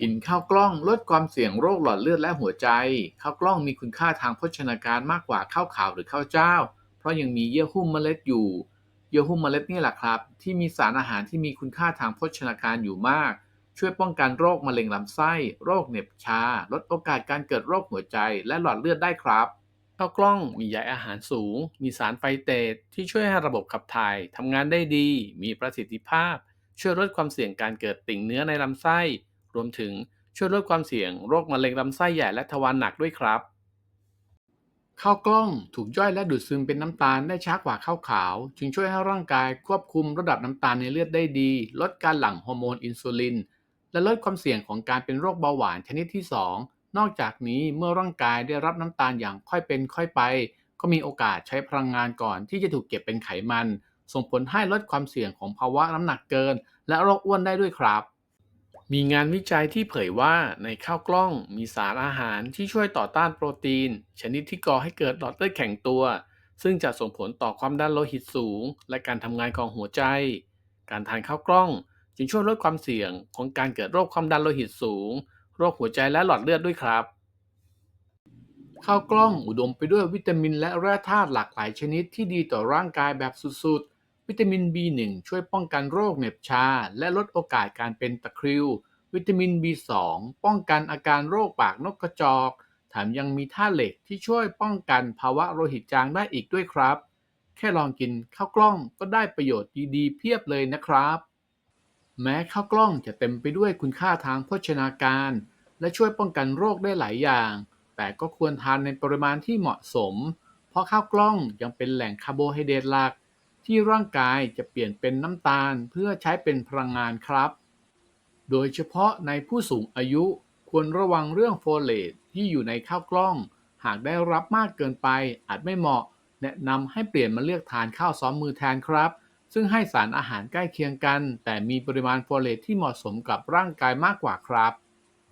กินข้าวกล้องลดความเสี่ยงโรคหลอดเลือดและหัวใจ ข้าวกล้องมีคุณค่าทางโภชนาการมากกว่าข้าวขาวหรือข้าวเจ้า เพราะยังมีเยื่อหุ้มเมล็ดอยู่ เยื่อหุ้มเมล็ดนี่แหละครับ ที่มีสารอาหารที่มีคุณค่าทางโภชนาการอยู่มาก ช่วยป้องกันโรคมะเร็งลำไส้ โรคเหน็บชา ลดโอกาสการเกิดโรคหัวใจ และหลอดเลือดได้ครับข้าวกล้องมีใยอาหารสูง มีสารไฟเตตที่ช่วยให้ระบบขับถ่ายทำงานได้ดี มีประสิทธิภาพ ช่วยลดความเสี่ยงการเกิดติ่งเนื้อในลำไส้ รวมถึงช่วยลดความเสี่ยงโรคมะเร็งลำไส้ใหญ่และทวารหนักด้วยครับข้าวกล้องถูกย่อยและดูดซึมเป็นน้ำตาลได้ช้ากว่าข้าวขาว จึงช่วยให้ร่างกายควบคุมระดับน้ำตาลในเลือดได้ดี ลดการหลั่งฮอร์โมนอินซูลิน และลดความเสี่ยงของการเป็นโรคเบาหวานชนิดที่ 2 นอกจากนี้เมื่อร่างกายได้รับน้ำตาลอย่างค่อยเป็นค่อยไป ก็มีโอกาสใช้พลังงานก่อนที่จะถูกเก็บเป็นไขมัน ส่งผลให้ลดความเสี่ยงของภาวะน้ำหนักเกิน และโรคอ้วนได้ด้วยครับ มีงานวิจัยที่เผยว่าในข้าวกล้องมีสารอาหารที่ช่วยต่อต้านโปรตีน ชนิดที่ก่อให้เกิดหลอดเลือดแข็งตัว ซึ่งจะส่งผลต่อความดันโลหิตสูง และการทำงานของหัวใจ การทานข้าวกล้องจึงช่วยลดความเสี่ยงของการเกิดโรคความดันโลหิตสูง โรคหัวใจและหลอดเลือดด้วยครับ ข้าวกล้องอุดมไปด้วยวิตามินและแร่ธาตุหลากหลายชนิดที่ดีต่อร่างกายแบบสุดๆ วิตามิน B1 ช่วยป้องกันโรคเหน็บชา และลดโอกาสการเป็นตะคริว วิตามิน B2 ป้องกันอาการโรคปากนกกระจอก แถมยังมีธาตุเหล็กที่ช่วยป้องกันภาวะโลหิตจางได้อีกด้วยครับ แค่ลองกินข้าวกล้องก็ได้ประโยชน์ดีๆ เพียบเลยนะครับ แม้ข้าวกล้องจะเต็มไปด้วยคุณค่าทางโภชนาการ และช่วยป้องกันโรคได้หลายอย่าง แต่ก็ควรทานในปริมาณที่เหมาะสม เพราะข้าวกล้องยังเป็นแหล่งคาร์โบไฮเดรตหลัก ที่ร่างกายจะเปลี่ยนเป็นน้ำตาลเพื่อใช้เป็นพลังงานครับ โดยเฉพาะในผู้สูงอายุควรระวังเรื่องโฟเลตที่อยู่ในข้าวกล้อง หากได้รับมากเกินไปอาจไม่เหมาะ แนะนำให้เปลี่ยนมาเลือกทานข้าวซ้อมมือแทนครับ ซึ่งให้สารอาหารใกล้เคียงกัน แต่มีปริมาณโฟเลตที่เหมาะสมกับร่างกายมากกว่าครับ